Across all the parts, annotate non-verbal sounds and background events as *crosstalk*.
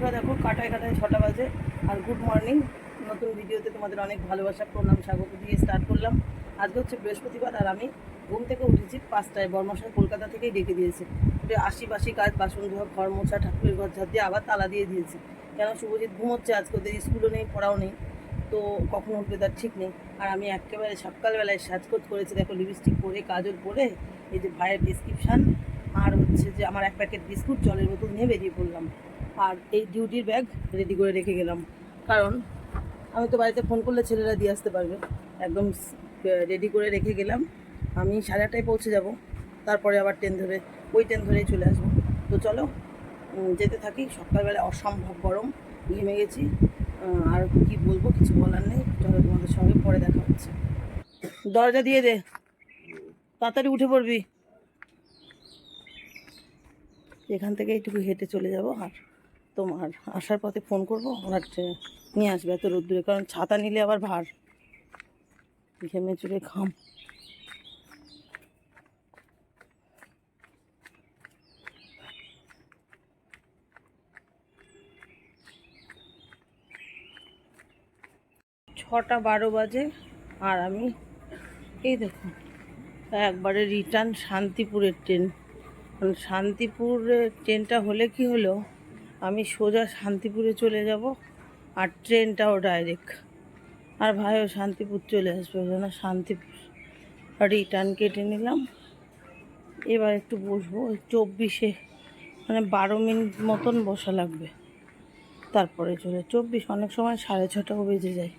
বন্ধুরা দেখো কাটায় কাটায় ছটা বাজে। আর গুড মর্নিং নতুন ভিডিওতে তোমাদের অনেক ভালোবাসা, প্রণাম, স্বাগত দিয়ে স্টার্ট করলাম। আজকে হচ্ছে বৃহস্পতিবার আর আমি ঘুম থেকে উঠেছি পাঁচটায়। বর্মশাই কলকাতা থেকেই ডেকে দিয়েছে। উঠে আশি বাসি কাজ, বাসন ধোয়া, ঘর মোছা, ঠাকুরের ঘর ঝাড় দিয়ে আবার তালা দিয়ে দিয়েছে। কেন শুভজিৎ ঘুমোচ্ছে আজকে? ওদের স্কুলও নেই, পড়াও নেই। তো কখন উঠবে তার ঠিক নেই। আর আমি একেবারে সকালবেলায় সাজকোজ করেছি। দেখো লিপস্টিক পরে, কাজল পরে, এই যে ভাইয়ের ডিসক্রিপশান আর হচ্ছে যে আমার এক প্যাকেট বিস্কুট জলের বোতল নিয়ে বেরিয়ে পড়লাম। আর এই ডিউটির ব্যাগ রেডি করে রেখে গেলাম। কারণ আমি তো বাড়িতে ফোন করলে ছেলেরা দিয়ে আসতে পারবে। একদম রেডি করে রেখে গেলাম। আমি সাড়ে আটটায় পৌঁছে যাব। তারপরে আবার ট্রেন ধরে, ওই ট্রেন ধরেই চলে আসব। তো চলো যেতে থাকি। সকালবেলা অসম্ভব গরম। ঘেমে গেছি। আর কি বলব, কিছু বলার নেই। চলো তোমাদের সঙ্গে পরে দেখা হচ্ছে। দরজা দিয়ে দে। তাড়াতাড়ি উঠে পড়বি। এখান থেকে এইটুকু হেঁটে চলে যাব। আর তোমার আসার পথে ফোন করব? ট্রেনে নিয়ে আসবে এত রোদ্দুরে, কারণ ছাতা নিলে আবার ভার। ঘেমে চুড়ে খাম ছটা বারো বাজে, আর আমি, এই দেখো, একবারে রিটার্ন শান্তিপুরের ট্রেন। শান্তিপুরের ট্রেনটা হলে কি হলো? আমি সোজা শান্তিপুরে চলে যাব আর ট্রেনটাও ডাইরেক্ট আর ভাইও শান্তিপুর চলে আসবে যেন শান্তিপুর। রিটার্ন কেটে নিলাম। এবার একটু বসবো চব্বিশে মানে বারো মিনিট মতন বসা লাগবে। তারপরে চলে, চব্বিশ অনেক সময় সাড়ে ছটাও বেজে যায়।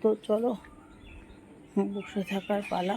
তো চলো, বসে থাকার পালা।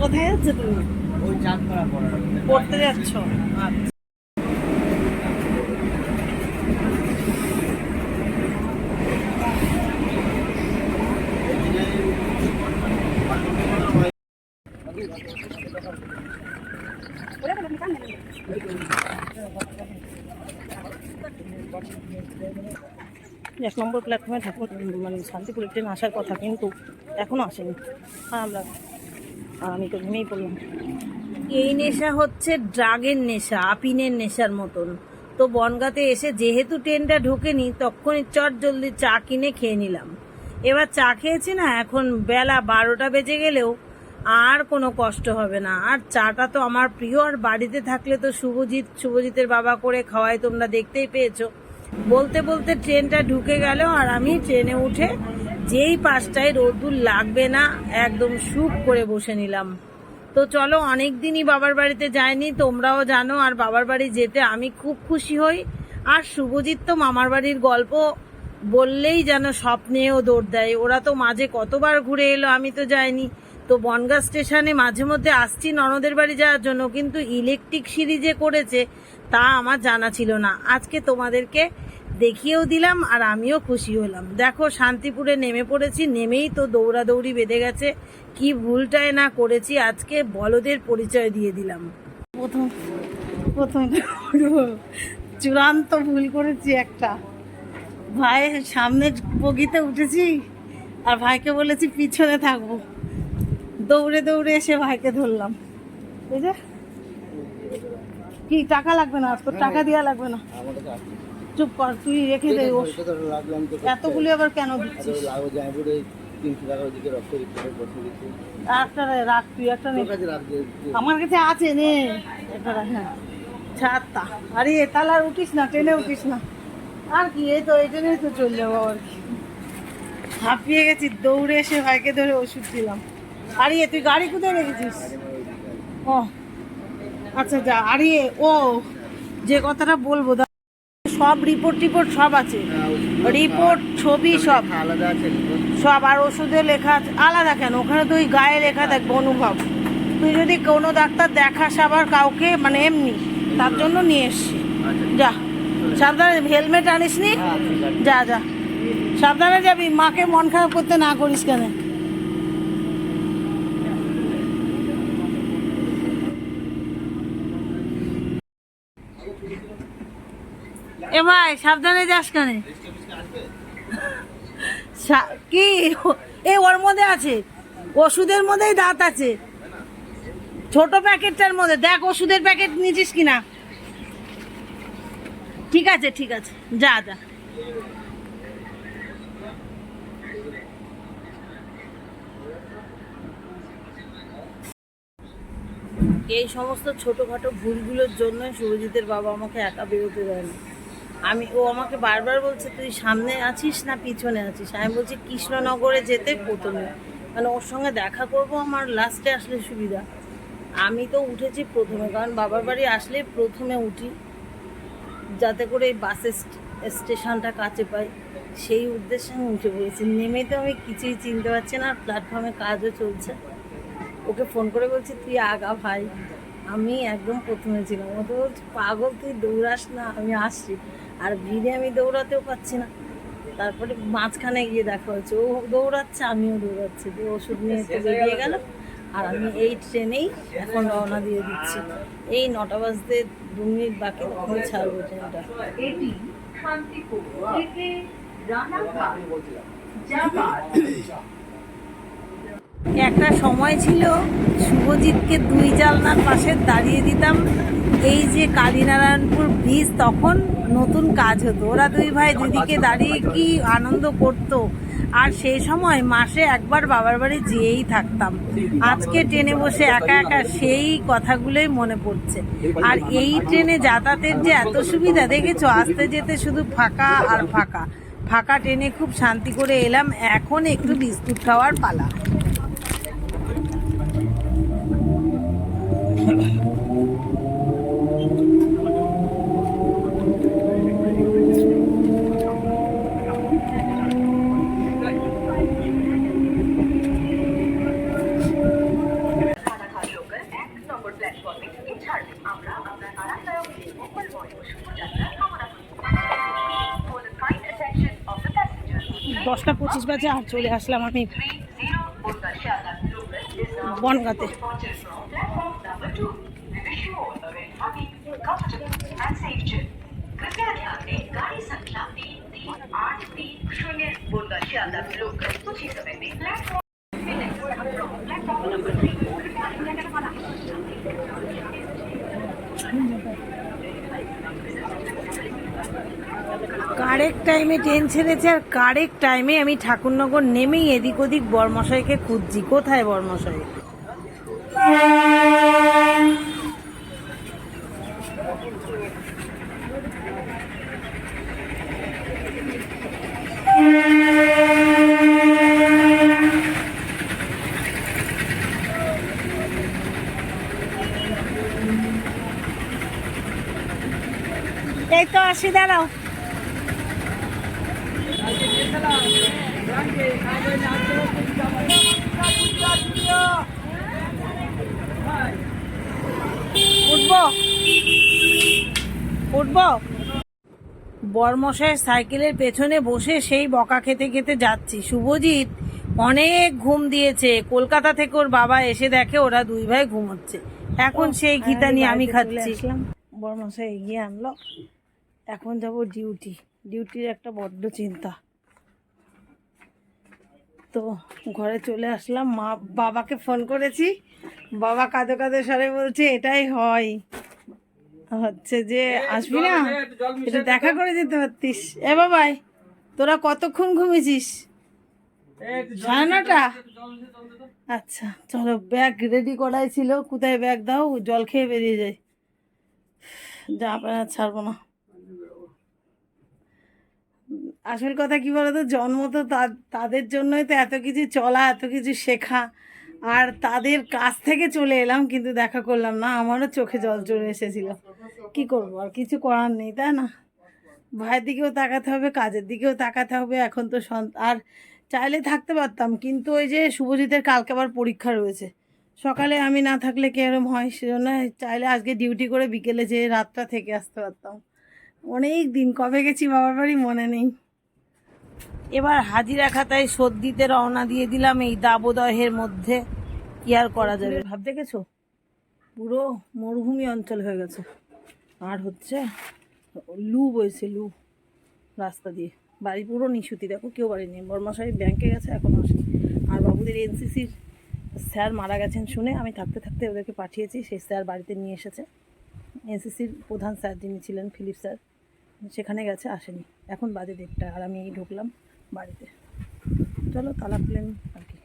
কোথায় যাচ্ছে তুমি? পড়তে যাচ্ছ? আচ্ছা এক নম্বর প্ল্যাটফর্মে ঠাকুর মানে শান্তিপুরের ট্রেন আসার কথা কিন্তু এখনও আসেনি। আর আমরা আমি তো ঘুমিয়েই পড়লাম। এই নেশা হচ্ছে ড্রাগের নেশা, আপিনের নেশার মতন। তো বনগাতে এসে যেহেতু ট্রেনটা ঢোকেনি তখনই চট জলদি চা কিনে খেয়ে নিলাম। এবার চা খেয়েছি না, এখন বেলা বারোটা বেজে গেলেও আর কোনো কষ্ট হবে না। আর চাটা তো আমার প্রিয়, আর বাড়িতে থাকলে তো শুভজিৎ, শুভজিতের বাবা করে খাওয়াই তোমরা দেখতেই পেয়েছ। বলতে বলতে ট্রেনটা ঢুকে গেল, আর আমি ট্রেনে উঠে যেই পাঁচটায় রোদ্দুর লাগবে না, একদম সুখ করে বসে নিলাম। তো চলো অনেক দিনই বাবার বাড়িতে যায়নি তোমরাও জানো, আর বাবার বাড়ি যেতে আমি খুব খুশি হই। আর শুভজিৎ তো মামার বাড়ির গল্প বললেই যেন স্বপ্নেও দৌড় দেয়। ওরা তো মাঝে কতবার ঘুরে এলো, আমি তো যাইনি। তো বনগাঁ স্টেশনে মাঝে মধ্যে আসছি ননদের বাড়ি যাওয়ার জন্য, কিন্তু ইলেকট্রিক সিরিজে করেছে, তা আমার জানা ছিল না। আজকে তোমাদেরকে দেখিয়েও দিলাম আর আমিও খুশি হলাম। দেখো, শান্তিপুরে নেমে পড়েছি, নেমেই তো দৌড়াদৌড়ি বেঁধে গেছে। কি ভুলটায় না করেছি, আজকে বলদের পরিচয় দিয়ে দিলাম। প্রথম প্রথম *laughs* চূড়ান্ত ভুল করেছি একটা। ভাইয়ের সামনে বগিতে উঠেছি আর ভাইকে বলেছি, পিছনে থাকব। দৌড়ে দৌড়ে এসে ভাইকে ধরলাম। বুঝলে কি টাকা লাগবে না? তোর টাকা দেওয়া লাগবে না। চুপ কর তুই রেখে দে ও এতগুলি আবার কেন দিচ্ছিস? একটা রাখ তুই একটা নে। আমার কাছে আছে নে। একটা হ্যাঁ। ছাড়তা আরে তাহলে আর উঠিস না ট্রেনে উঠিস না। আর কি এই তো এই ট্রেনেই তো চলে যাব আর কি। হাঁপিয়ে গেছি দৌড়ে এসে ভাইকে ধরে ওষুধ দিলাম। আরে তুই গাড়ি কোথায় রেখেছিস? ও আচ্ছা যা আরে ও যে কথাটা বলব সব রিপোর্ট টিপোর্ট সব আছে। রিপোর্ট ছবি সব। আলাদা আছে সব আর ওষুধে লেখা আছে। আলাদা কেন? ওখানে তুই গায়ে লেখা থাকবে অনুভব। তুই যদি কোনো ডাক্তার দেখাস আবার কাউকে মানে এমনি তার জন্য নিয়ে এসছি। যা সাবধানে হেলমেট আনিস নি। যা যা। সাবধানে যাবি মাকে মন খারাপ করতে না করিস কেন? এ ভাই, সাবধানে যাস কেন? কি? এ, ওর মধ্যে আছে। ওষুধের মধ্যেই দাঁত আছে। ছোট প্যাকেটটার মধ্যে। দেখ, ওষুধের প্যাকেট নিয়েছিস কিনা? ঠিক আছে ঠিক আছে। যা যা। এই সমস্ত ছোটোখাটো ভুলগুলোর জন্য সুরজিতের বাবা আমাকে একা বেরোতে দেয় না। আমি, ও আমাকে বারবার বলছে, তুই সামনে আছিস না পিছনে আছিস? আমি বলছি, কৃষ্ণনগরে যেতে প্রথমে। মানে ওর সঙ্গে দেখা করব আমার লাস্টে আসলে সুবিধা। আমি তো উঠেছি প্রথমে, কারণ বাবার বাড়ি আসলে প্রথমে উঠি, যাতে করে এই বাস স্টেশনটা কাছে পাই। সেই উদ্দেশ্যে আমি উঠে পড়েছি। নেমে তো আমি কিছুই চিনতে পারছি না প্ল্যাটফর্মে কাজও চলছে। ওকে ফোন করে বলছি, তুই আগা ভাই, আমি একদম প্রথমে ছিলাম। ও তো পাগল, তুই দৌড়াস না, আমি আসছি। আর ভিড়ে আমি দৌড়াতেও পারছি না। তারপরে মাঝখানে গিয়ে দেখা হচ্ছে ও দৌড়াচ্ছে আমিও দৌড়াচ্ছি দিয়ে ওষুধ নিয়ে তো বেরিয়ে গেল আর আমি এই ট্রেনেই এখন রওনা দিয়ে দিচ্ছি। এই নটা বাজতে দু মিনিট বাকি তখন ছাড়বো ট্রেনটা। একটা সময় ছিল শুভজিৎকে দুই জালনার পাশে দাঁড়িয়ে দিতাম। এই যে কালীনারায়ণপুর ব্রিজ তখন নতুন কাজ হতো। ওরা দুই ভাই দুদিকে দাঁড়িয়ে কি আনন্দ করত। আর সেই সময় মাসে একবার বাবার বাড়ি যেয়েই থাকতাম। আজকে ট্রেনে বসে একা একা সেই কথাগুলোই মনে পড়ছে। আর এই ট্রেনে যাতায়াতের যে এত সুবিধা, দেখেছ? আসতে যেতে শুধু ফাঁকা আর ফাঁকা। ফাঁকা ট্রেনে খুব শান্তি করে এলাম। এখন একটু বিস্কুট খাওয়ার পালা। দশটা পঁচিশ বাজে আর চলে আসলাম আমি 30 Burka Shala local is now বনগাঁতে departure from platform number 2. We wish you all a very happy, comfortable and safe journey. कृपया ध्यान दें गाड़ी संख्या तीन तीन आठ तीन शून्य बुर्गा शियालदह लोकल कुछ ही समय में प्लेटफॉर्म प्लेटफॉर्म কারেক্ট টাইমে ট্রেন ছেড়েছে আর কারেক্ট টাইমে আমি ঠাকুরনগর নেমেই এদিক ওদিক বরমশাইকে খুঁজছি। কোথায় বরমশাই? এই তো আসি, দাঁড়াও। উঠবো বরমশাইয়ের সাইকেলের পেছনে বসে সেই বকা খেতে খেতে যাচ্ছি। শুভজিৎ অনেক ঘুম দিয়েছে। কলকাতা থেকে ওর বাবা এসে দেখে ওরা দুই ভাই ঘুমোচ্ছে। এখন সেই ঘিতা নিয়ে আমি খাচ্ছি। বরমশাই এগিয়ে আনলো। এখন যাব ডিউটি। ডিউটির একটা বড্ড চিন্তা। তো ঘরে চলে আসলাম। মা বাবাকে ফোন করেছি। বাবা কাঁদো কাঁদো স্বরে বলছে এটাই হয়। হচ্ছে যে আসবি না? এটা দেখা করে যেতে পারতিস। এ বাবাই তোরা কতক্ষণ ঘুমিয়েছিস? সাড়ে নটা? আচ্ছা চলো ব্যাগ রেডি করাই ছিল। কোথায় ব্যাগ দাও? জল খেয়ে বেরিয়ে যাই। যা আপনার ছাড়বো না। আসল কথা কি বলতো? জন্ম তো তাদের জন্যই তো এত কিছু চলা, এত কিছু শেখা। আর তাদের কাছ থেকে চলে এলাম, কিন্তু দেখা করলাম না, আমারও চোখে জল চলে এসেছিল। কি করব, আর কিছু করার নেই, তাই না? ভাইয়ের দিকেও তাকাতে হবে, কাজের দিকেও তাকাতে হবে, এখন তো আর চাইলে থাকতে পারতাম, কিন্তু ওই যে শুভজিতের কালকে আবার পরীক্ষা রয়েছে। সকালে আমি না থাকলে কি এরম হয়? সেজন্য চাইলে আজকে ডিউটি করে বিকেলে যে রাতটা থেকে আসতে পারতাম। অনেক দিন কবে গেছি বাবার বাড়ি মনে নেই। এবার হাজিরা খাতায় সর্দিতে রওনা দিয়ে দিলাম এই দাবদাহের মধ্যে। কি আর করা যাবে? ভাব দেখেছ? পুরো মরুভূমি অঞ্চল হয়ে গেছে। আর হচ্ছে লু বইছে লু। রাস্তা দিয়ে। বাড়ি পুরো নিশুতি দেখো কেউ বাড়ি নেই। বর্মাশাই ব্যাংকে গেছে এখন আসেনি আর বাবুদের এনসিসির স্যার মারা গেছেন শুনে আমি থাকতে থাকতে ওদেরকে পাঠিয়েছি। সেই স্যার বাড়িতে নিয়ে এসেছে। এনসিসির প্রধান স্যার যিনি ছিলেন ফিলিপ স্যার। সেখানে গেছে, আসেনি। এখন বাজে দেড়টা আর আমি ঢুকলাম বাড়িতে। চলো, তালা প্লেন আর কি।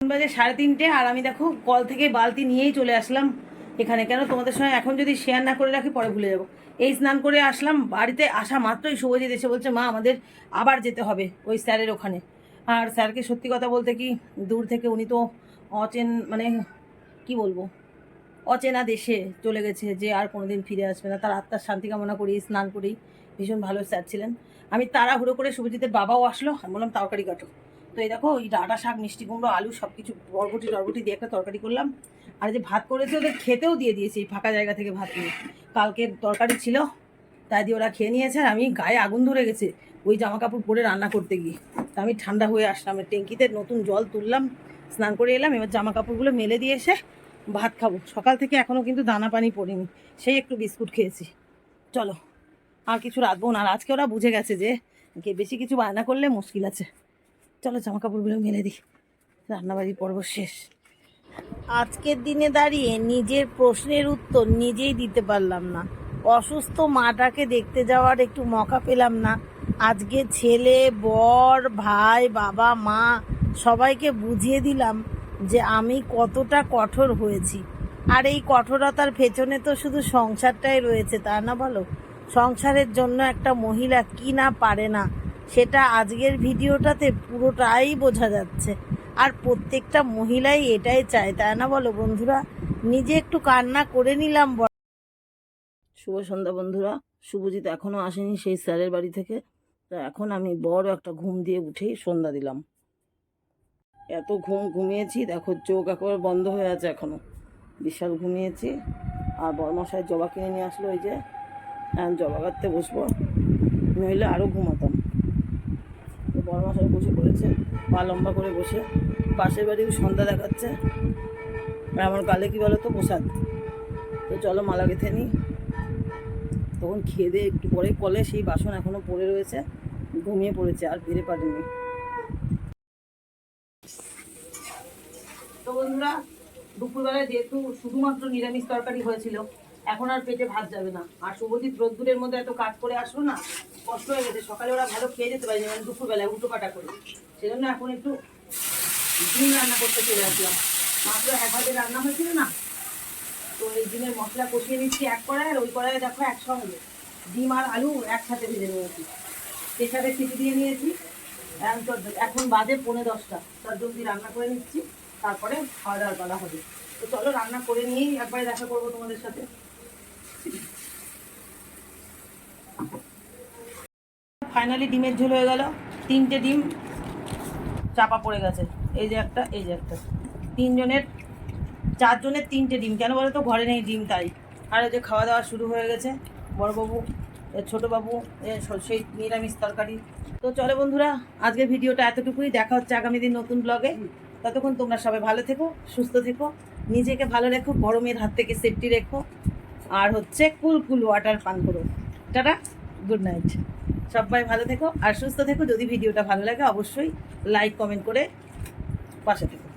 বাজে সাড়ে তিনটে আর আমি দেখো কল থেকে বালতি নিয়েই চলে আসলাম এখানে। কেন? তোমাদের সঙ্গে এখন যদি শেয়ার না করে রাখি, পরে ভুলে যাব। এই স্নান করে আসলাম, বাড়িতে আসা মাত্রই শুভজিৎ এসে বলছে, মা, আমাদের আবার যেতে হবে ওই স্যারের ওখানে। আর স্যারকে সত্যি কথা বলতে কি, দূর থেকে উনি তো অচেন মানে কি বলব? অচেনা দেশে চলে গেছে যে আর কোনোদিন ফিরে আসবে না। তার আত্মার শান্তি কামনা করি, স্নান করি। ভীষণ ভালো স্যার ছিলেন। আমি তাড়াহুড়ো করে শুভজিতের বাবাও আসলো। আমি বললাম, তরকারি কাটো। তো এই দেখো, ওই ডাটা শাক, মিষ্টি কুমড়ো, আলু সব কিছু বরবটি, টরবটি দিয়ে একটা তরকারি করলাম। আর যে ভাত করেছে, ওদের খেতেও দিয়ে দিয়েছি, এই ফাঁকা জায়গা থেকে ভাত নিয়ে। কালকে তরকারি ছিল, তাই দিয়ে ওরা খেয়ে নিয়েছে। আর আমি গায়ে আগুন ধরে গেছে ওই জামা কাপড় পরে রান্না করতে গিয়ে। তা আমি ঠান্ডা হয়ে আসলাম ট্যাঙ্কিতে নতুন জল তুললাম, স্নান করে এলাম। এবার জামা কাপড়গুলো মেলে দিয়ে এসে ভাত খাব। সকাল থেকে এখনও কিন্তু দানা পানি পড়িনি। সেই একটু বিস্কুট খেয়েছি। চলো, আর কিছু রাখব না। আর আজকে ওরা বুঝে গেছে যে কে বেশি কিছু বায়না করলে মুশকিল আছে। চলো জামা কাপড়গুলো মেলে দিই। রান্নাবাড়ির পর্ব শেষ। আজকের দিনে দাঁড়িয়ে নিজের প্রশ্নের উত্তর নিজেই দিতে পারলাম না। অসুস্থ মাটাকে দেখতে যাওয়ার একটু মকা পেলাম না। আজকে ছেলে, বর, ভাই, বাবা, মা, সবাইকে বুঝিয়ে দিলাম যে আমি কতটা কঠোর হয়েছি। আর এই কঠোরতার পেছনে তো শুধু সংসারটাই রয়েছে তা না বলো? সংসারের জন্য একটা মহিলা কি না পারে না, সেটা আজকের ভিডিওটাতে পুরোটাই বোঝা যাচ্ছে। আর প্রত্যেকটা মহিলাই এটাই চায়, তাই না বলো বন্ধুরা? নিজে একটু কান্না করে নিলাম শুভ সন্ধ্যা বন্ধুরা। শুভজিৎ এখনও আসেনি সেই স্যারের বাড়ি থেকে। তা এখন আমি বড় একটা ঘুম দিয়ে উঠেই সন্ধ্যা দিলাম। এত ঘুম, ঘুমিয়েছি, দেখো চোখ একেবারে বন্ধ হয়ে আছে এখনও। বিশাল ঘুমিয়েছি। আর বর্মশাই জবা কিনে নিয়ে আসলো ওই যে এখন জবা কাটতে বসবো। নইলে আরও ঘুমাতাম। তো বড়মশাই বসে পড়েছে, পা লম্বা করে বসে। পাশের বাড়িও সন্ধ্যা দেখাচ্ছে। আর আমার গালে কি বলো তো প্রসাদ। তো চলো মালা গেঁথে নিই। তখন খেয়ে দিয়ে একটু পরে কলে সেই বাসন এখনও পড়ে রয়েছে, ঘুমিয়ে পড়েছে, আর ফিরে পারিনি। তো বন্ধুরা, দুপুরবেলায় যেহেতু শুধুমাত্র নিরামিষ তরকারি হয়েছিল, এখন আর পেটে ভাত যাবে না। আর শুভজিৎ রোদ্দুরের মধ্যে এত কাজ করে আসলো না, কষ্ট হয়ে গেছে। সকালে ওরা ভালো খেয়ে যেতে পারে যেমন দুপুরবেলায় উল্টো কাটা করে। সেজন্য এখন একটু ডিম রান্না করতে চলে আসলাম। মাত্র এক হাতে রান্না হয়েছিল না? তো এই ডিমের মশলা কষিয়ে নিচ্ছি এক কড়াই, আর ওই কড়াইয়ে দেখো একসঙ্গে ডিম আর আলু একসাথে ভেজে নিয়েছি। প্রেশারে সিটি দিয়ে নিয়েছি। এখন বাজে পৌনে দশটা। তার জন্য রান্না করে নিচ্ছি। তারপরে খাওয়া দাওয়ার বেলা হবে। তো চলো রান্না করে নিয়েই একবারে দেখা করব তোমাদের সাথে। ফাইনালি ডিমের ঝোল হয়ে গেল। তিনটে ডিম চাপা পড়ে গেছে। এই যে একটা, এই যে একটা। তিনজনের, চারজনের তিনটে ডিম। কেন বলো তো? ঘরে নেই ডিম তাই। আর যে খাওয়া দাওয়া শুরু হয়ে গেছে। বড়বাবু ছোটোবাবু সেই নিরামিষ তরকারি। তো চলো বন্ধুরা, আজকের ভিডিওটা এতটুকুই। দেখা হচ্ছে আগামী দিন নতুন ব্লগে ততক্ষণ তোমরা সবাই ভালো থেকো, সুস্থ থেকো, নিজেকে ভালো রেখো, গরমের হাত থেকে সেফটি রেখো, আর হচ্ছে কুল কুল ওয়াটার পান করো। টাটা গুড নাইট সবাই ভালো থেকো, আর সুস্থ থেকো। যদি ভিডিওটা ভালো লাগে, অবশ্যই লাইক কমেন্ট করে পাশে থেকো।